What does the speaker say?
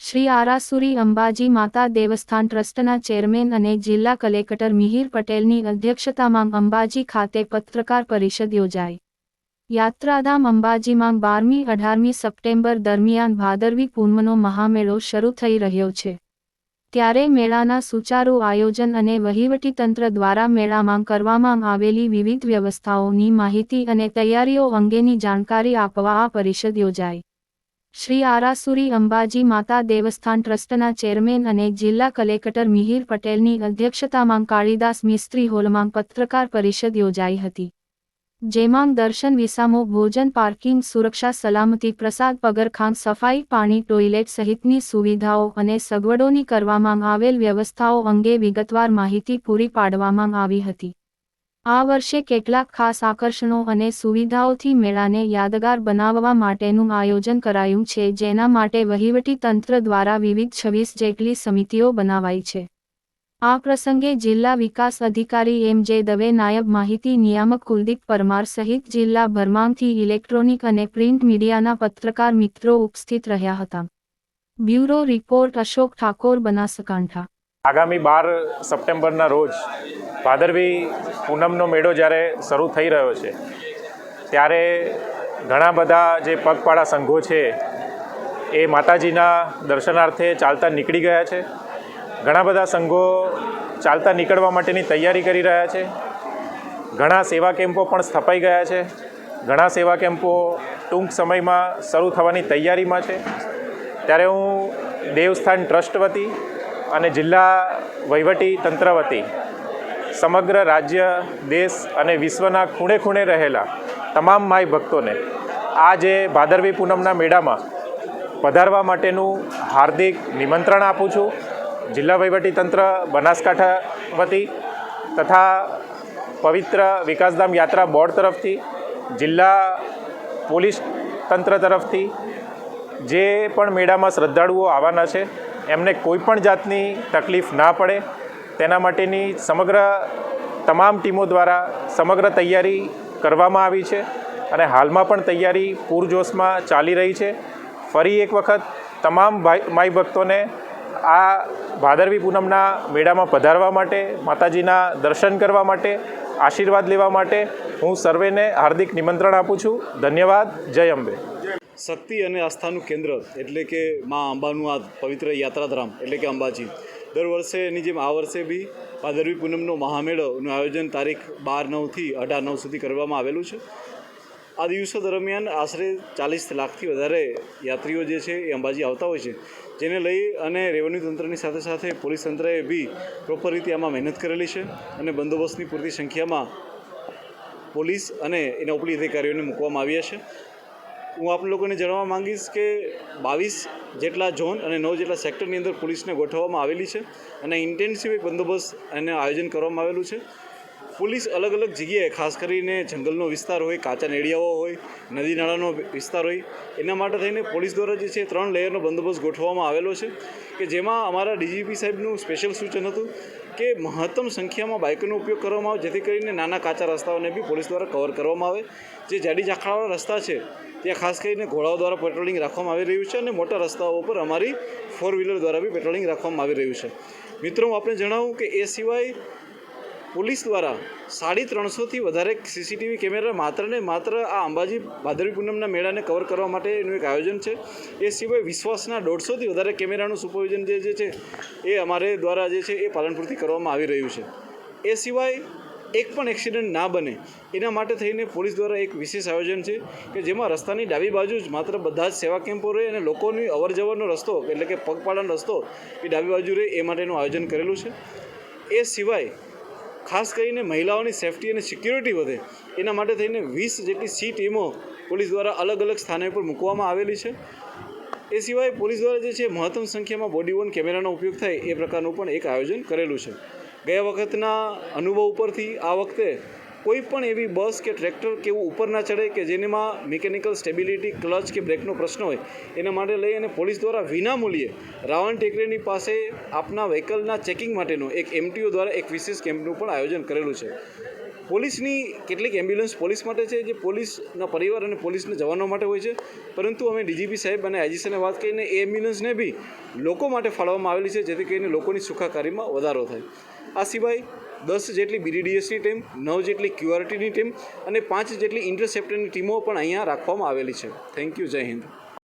શ્રી આરાસુરી અંબાજી માતા દેવસ્થાન ટ્રસ્ટના ચેરમેન અને જિલ્લા કલેક્ટર મિહિર પટેલની અધ્યક્ષતામાં અંબાજી ખાતે પત્રકાર પરિષદ યોજાઈ. યાત્રાધામ અંબાજીમાં બારમી અઢારમી સપ્ટેમ્બર દરમિયાન ભાદરવી પૂનમનો મહામેળો શરૂ થઈ રહ્યો છે. ત્યારે મેળાના સુચારુ આયોજન અને વહીવટીતંત્ર દ્વારા મેળામાં કરવામાં આવેલી વિવિધ વ્યવસ્થાઓની માહિતી અને તૈયારીઓ અંગેની જાણકારી આપવા આ પરિષદ યોજાઈ. શ્રી આરાસુરી અંબાજી માતા દેવસ્થાન ટ્રસ્ટના ચેરમેન અને જિલ્લા કલેક્ટર મિહિર પટેલની અધ્યક્ષતામાં કાળીદાસ મિસ્ત્રી હોલમાં પત્રકાર પરિષદ યોજાઈ હતી. જેમાં દર્શન વિસામો, ભોજન, પાર્કિંગ, સુરક્ષા, સલામતી, પ્રસાદ પગરખાં સફાઈ, પાણી, ટોયલેટ સહિતની સુવિધાઓ અને સગવડોની કરવામાં આવેલ વ્યવસ્થાઓ અંગે વિગતવાર માહિતી પૂરી પાડવામાં આવી હતી. આ વર્ષે કેટલાક ખાસ આકર્ષણો અને સુવિધાઓથી મેળાને યાદગાર બનાવવા માટેનું આયોજન કરાયું છે, જેના માટે વહીવટી તંત્ર દ્વારા વિવિધ છવ્વીસ જેટલી સમિતિઓ બનાવાઈ છે. આ પ્રસંગે જિલ્લા વિકાસ અધિકારી એમ જે દવે નાયબ માહિતી નિયામક કુલદીપ પરમાર સહિત જિલ્લાભરમાંથી ઇલેક્ટ્રોનિક અને પ્રિન્ટ મીડિયાના પત્રકાર મિત્રો ઉપસ્થિત રહ્યા હતા. Bureau report Ashok Thakor, Banaskantha. આગામી બાર સપ્ટેમ્બરના રોજ ભાદરવી પૂનમનો મેળો જ્યારે શરૂ થઈ રહ્યો છે, ત્યારે ઘણા બધા જે પગપાળા સંઘો છે એ માતાજીના દર્શનાર્થે ચાલતા નીકળી ગયા છે. ઘણા બધા સંઘો ચાલતા નીકળવા માટેની તૈયારી કરી રહ્યા છે. ઘણા સેવા કેમ્પો પણ સ્થપાઈ ગયા છે. ઘણા સેવા કેમ્પો ટૂંક સમયમાં શરૂ થવાની તૈયારીમાં છે. ત્યારે હું દેવસ્થાન ટ્રસ્ટ વતી અને જિલ્લા વહીવટી તંત્ર વતી સમગ્ર રાજ્ય, દેશ અને વિશ્વના ખૂણે ખૂણે રહેલા તમામ માય ભક્તોને આ જે ભાદરવી પૂનમના મેળામાં પધારવા માટેનું હાર્દિક નિમંત્રણ આપું છું. જિલ્લા વહીવટી તંત્ર બનાસકાંઠા વતી તથા પવિત્ર વિકાસધામ યાત્રા બોર્ડ તરફથી, જિલ્લા પોલીસ તંત્ર તરફથી જે પણ મેળામાં શ્રદ્ધાળુઓ આવવાના છે, એમને કોઈ પણ જાતની તકલીફ ના પડે. તેના માટેની સમગ્ર તમામ ટીમો દ્વારા સમગ્ર તૈયારી કરવામાં આવી છે અને હાલમાં પણ તૈયારી પૂરજોશમાં ચાલી રહી છે. ફરી એક વખત તમામ ભાઈ માઈ ભક્તોને આ ભાદરવી પૂનમના મેળામાં પધારવા માટે, માતાજીના દર્શન કરવા માટે, આશીર્વાદ લેવા માટે હું સર્વેને હાર્દિક નિમંત્રણ આપું છું. ધન્યવાદ. જય અંબે. શક્તિ અને આસ્થાનું કેન્દ્ર એટલે કે મા અંબાનું આ પવિત્ર યાત્રાધામ એટલે કે અંબાજી. દર વર્ષે એની જેમ આ વર્ષે બી ભાદરવી પૂનમનો મહામેળોનું આયોજન તારીખ બાર નવથી અઢાર નવ સુધી કરવામાં આવેલું છે. આ દિવસો દરમિયાન આશરે ચાલીસ લાખથી વધારે યાત્રીઓ જે છે એ અંબાજી આવતા હોય છે. જેને લઈ અને રેવન્યુ તંત્રની સાથે સાથે પોલીસ તંત્રએ બી પ્રોપર રીતે આમાં મહેનત કરેલી છે અને બંદોબસ્તની પૂરતી સંખ્યામાં પોલીસ અને એના ઉપલી અધિકારીઓને મૂકવામાં આવ્યા છે. હું આપ લોકોને જણાવવા માંગીશ કે બાવીસ જેટલા ઝોન અને નવ જેટલા સેક્ટરની અંદર પોલીસને ગોઠવવામાં આવેલી છે અને ઇન્ટેન્સિવ એક બંદોબસ્ત અને આયોજન કરવામાં આવેલું છે. પોલીસ અલગ અલગ જગ્યાએ, ખાસ કરીને જંગલનો વિસ્તાર હોય, કાચા નેડિયાઓ હોય, નદી નાળાનો વિસ્તાર હોય, એના માટે થઈને પોલીસ દ્વારા જે છે ત્રણ લેયરનો બંદોબસ્ત ગોઠવવામાં આવેલો છે કે જેમાં અમારા ડીજીપી સાહેબનું સ્પેશિયલ સૂચન હતું કે મહત્તમ સંખ્યામાં બાઇકોનો ઉપયોગ કરવામાં આવે, જેથી કરીને નાના કાચા રસ્તાઓને બી પોલીસ દ્વારા કવર કરવામાં આવે. જે જાડી ઝાંખરાવાળા રસ્તા છે, ત્યાં ખાસ કરીને ઘોડાઓ દ્વારા પેટ્રોલિંગ રાખવામાં આવી રહ્યું છે અને મોટા રસ્તાઓ પર અમારી ફોર વ્હીલર દ્વારા બી પેટ્રોલિંગ રાખવામાં આવી રહ્યું છે. મિત્રો આપણે જણાવું કે એ સિવાય પોલીસ દ્વારા સાડી ત્રણસોથી વધારે સીસીટીવી કેમેરા માત્ર ને માત્ર આ અંબાજી ભાદરવી પૂનમના મેળાને કવર કરવા માટેનું એક આયોજન છે. એ સિવાય વિશ્વાસના દોઢસોથી વધારે કેમેરાનું સુપરવિઝન જે જે છે, એ અમારે દ્વારા જે છે, એ પાલનપુરથી કરવામાં આવી રહ્યું છે. એ સિવાય એક પણ એક્સિડન્ટ ના બને, એના માટે થઈને પોલીસ દ્વારા એક વિશેષ આયોજન છે કે જેમાં રસ્તાની ડાબી બાજુ જ માત્ર બધા જ સેવા કેમ્પો રહે અને લોકોની અવર જવરનો રસ્તો, એટલે કે પગપાળાનો રસ્તો એ ડાબી બાજુ રહે એ માટેનું આયોજન કરેલું છે. એ સિવાય ખાસ કરીને મહિલાઓની સેફટી અને સિક્યુરિટી વધે. એના માટે થઈને વીસ જેટલી સી ટીમો પોલીસ દ્વારા અલગ અલગ સ્થાને પર મૂકવામાં આવેલી છે. એ સિવાય પોલીસ દ્વારા જે છે મહત્તમ સંખ્યામાં બોડી વન કેમેરાનો ઉપયોગ થાય એ પ્રકારનું પણ એક આયોજન કરેલું છે. ગયા વખતના અનુભવ ઉપરથી આ વખતે કોઈ પણ એવી બસ કે ટ્રેક્ટર કે એવું ઉપર ના ચડે કે જેનેમાં મિકેનિકલ સ્ટેબિલિટી, ક્લચ કે બ્રેકનો પ્રશ્ન હોય, એના માટે લઈ અને પોલીસ દ્વારા વિનામૂલ્યે રાવણ ટેકરેની પાસે આપના વ્હીકલના ચેકિંગ માટેનું એક એમટીઓ દ્વારા એક વિશેષ કેમ્પનું પણ આયોજન કરેલું છે. પોલીસની કેટલીક એમ્બ્યુલન્સ પોલીસ માટે છે, જે પોલીસના પરિવાર અને પોલીસના જવાનો માટે હોય છે. પરંતુ અમે ડીજીપી સાહેબ અને આઈજી સાહેબને વાત કરીને એ એમ્બ્યુલન્સને બી લોકો માટે ફાળવવામાં આવેલી છે, જેથી કરીને લોકોની સુખાકારીમાં વધારો થાય. આ સિવાય દસ જેટલી બીડીડીએસની ટીમ, નવ જેટલી ક્યુઆરટીની ટીમ અને પાંચ જેટલી ઇન્ટરસેપ્ટરની ટીમો પણ અહીંયા રાખવામાં આવેલી છે. થેન્ક યુ જય હિન્દ.